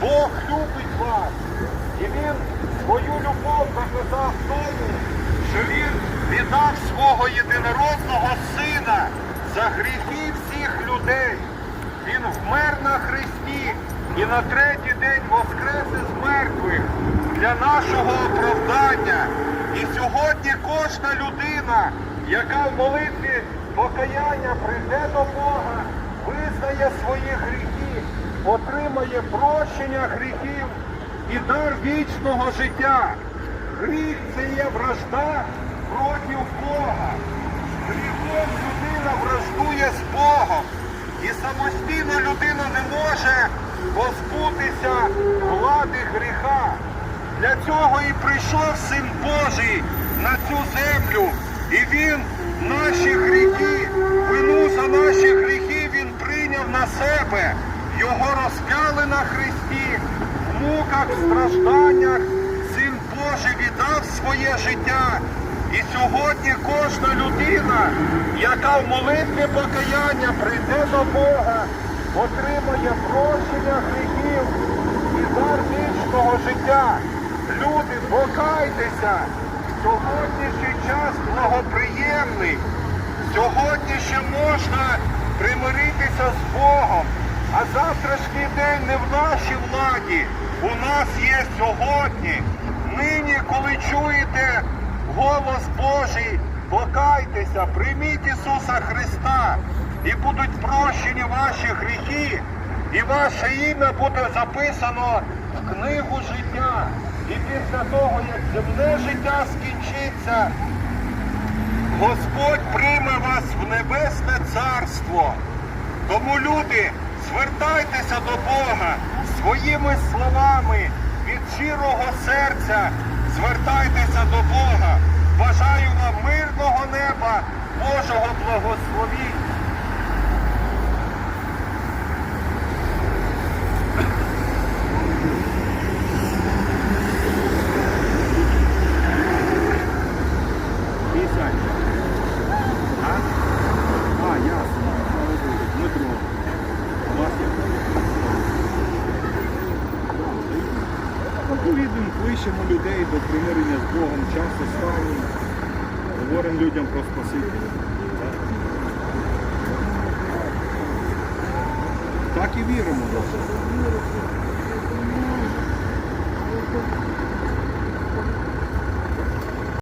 Бог любить вас. І Він свою любов показав тому, що Він віддав свого єдинородного сина за гріхи всіх людей. Він вмер на хресті і на третій день воскрес із мертвих для нашого оправдання. І сьогодні кожна людина, яка в молитві покаяння прийде до Бога, визнає свої гріхи, отримає прощення гріхів і дар вічного життя. Гріх це є вражда проти Бога. Гріхом людина враждує з Богом. І самостійно людина не може позбутися влади гріха. Для цього і прийшов Син Божий на цю землю. І Він наші гріхи, вину за наші гріхи Він прийняв на себе. Його розп'яли на хресті, в муках, в стражданнях. Син Божий віддав своє життя. І сьогодні кожна людина, яка в молитві покаяння прийде до Бога, отримає прощення гріхів і дар вічного життя. Люди, покайтеся! Сьогоднішній час благоприємний. Сьогодні ще можна примиритися з Богом. А завтрашній день не в нашій владі. У нас є сьогодні. Нині, коли чуєте голос Божий, покайтеся, прийміть Ісуса Христа, і будуть прощені ваші гріхи, і ваше ім'я буде записано в книгу життя. І після того, як земне життя скінчиться, Господь прийме вас в небесне царство. Тому люди, звертайтеся до Бога своїми словами від щирого серця. Звертайтеся до Бога. Бажаю вам мирного неба, Божого благословіння. Пісянь. А? А, ясно. Дмитро. У вас є? Відповідно, кличемо людей до примирення з Богом, часто ставимо, говоримо людям про спасіння. Так і віримо.